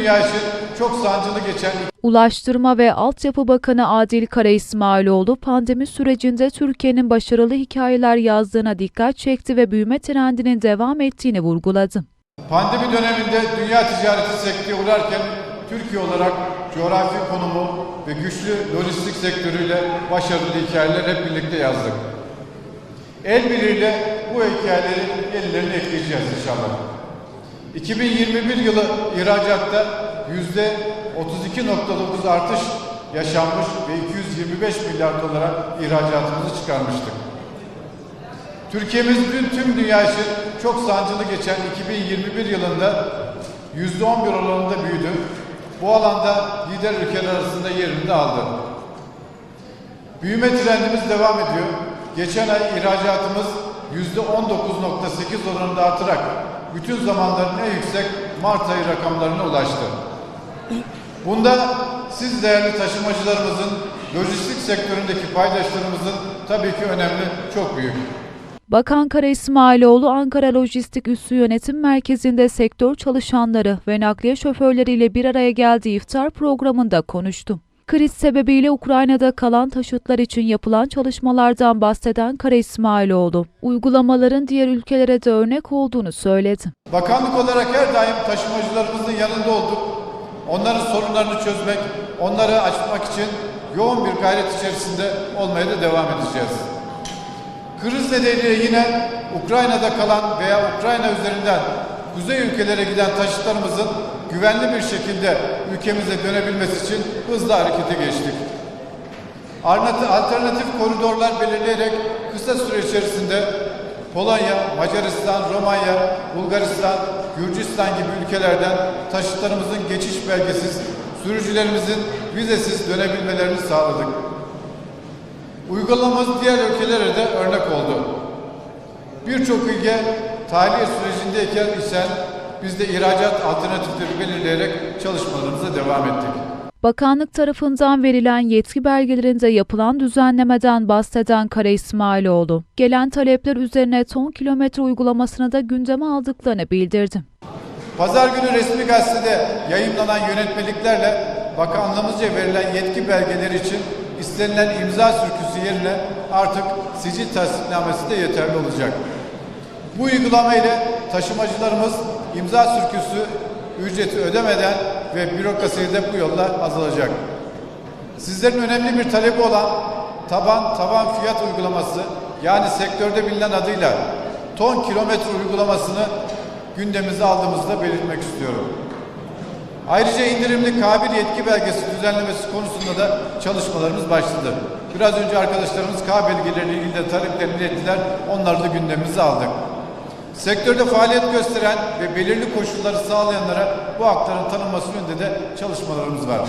dünya için çok sancılı geçen Ulaştırma ve Altyapı Bakanı Adil Kara İsmailoğlu pandemi sürecinde Türkiye'nin başarılı hikayeler yazdığına dikkat çekti ve büyüme trendinin devam ettiğini vurguladı. Pandemi döneminde dünya ticareti sekteye uğrarken Türkiye olarak coğrafi konumu ve güçlü lojistik sektörüyle başarılı hikayeler hep birlikte yazdık. El birliğiyle bu hikayeleri ellerine ekleyeceğiz inşallah. 2021 yılı ihracatta yüzde 32.9 artış yaşanmış ve 225 milyar dolara ihracatımızı çıkarmıştık. Türkiye'miz dün tüm dünya için çok sancılı geçen 2021 yılında yüzde 11 oranında büyüdü. Bu alanda lider ülkeler arasında yerini aldı. Büyüme trendimiz devam ediyor. Geçen ay ihracatımız yüzde 19.8 oranında artarak bütün zamanların en yüksek Mart ayı rakamlarına ulaştı. Bunda siz değerli taşımacılarımızın, lojistik sektöründeki paydaşlarımızın tabii ki önemi çok büyük. Bakan Kara İsmailoğlu Ankara Lojistik Üssü Yönetim Merkezi'nde sektör çalışanları ve nakliye şoförleriyle bir araya geldiği iftar programında konuştu. Kriz sebebiyle Ukrayna'da kalan taşıtlar için yapılan çalışmalardan bahseden Kara İsmailoğlu, uygulamaların diğer ülkelere de örnek olduğunu söyledi. Bakanlık olarak her daim taşımacılarımızın yanında olduk. Onların sorunlarını çözmek, onları açmak için yoğun bir gayret içerisinde olmaya da devam edeceğiz. Kriz nedeniyle yine Ukrayna'da kalan veya Ukrayna üzerinden kuzey ülkelere giden taşıtlarımızın güvenli bir şekilde ülkemize dönebilmesi için hızlı harekete geçtik. Alternatif koridorlar belirleyerek kısa süre içerisinde Polonya, Macaristan, Romanya, Bulgaristan, Gürcistan gibi ülkelerden taşıtlarımızın geçiş belgesiz, sürücülerimizin vizesiz dönebilmelerini sağladık. Uygulamamız diğer ülkelere de örnek oldu. Birçok ülke tahliye sürecindeyken ise biz de ihracat alternatifleri belirleyerek çalışmalarımıza devam ettik. Bakanlık tarafından verilen yetki belgelerinde yapılan düzenlemeden bahseden Kara İsmailoğlu, gelen talepler üzerine ton kilometre uygulamasını da gündeme aldıklarını bildirdi. Pazar günü resmi gazetede yayınlanan yönetmeliklerle bakanlığımızca verilen yetki belgeleri için istenilen imza sürküsü yerine artık sicil tasdiknamesi de yeterli olacak. Bu uygulama ile taşımacılarımız imza sürküsü ücreti ödemeden ve bürokrasiyi de bu yolla azalacak. Sizlerin önemli bir talebi olan taban taban fiyat uygulaması yani sektörde bilinen adıyla ton kilometre uygulamasını gündemimize aldığımızda belirtmek istiyorum. Ayrıca indirimli kabir yetki belgesi düzenlemesi konusunda da çalışmalarımız başladı. Biraz önce arkadaşlarımız K belgeleriyle ilgili taleplerini ilettiler. Onları da gündemimize aldık. Sektörde faaliyet gösteren ve belirli koşulları sağlayanlara bu hakların tanınması yönünde de çalışmalarımız var.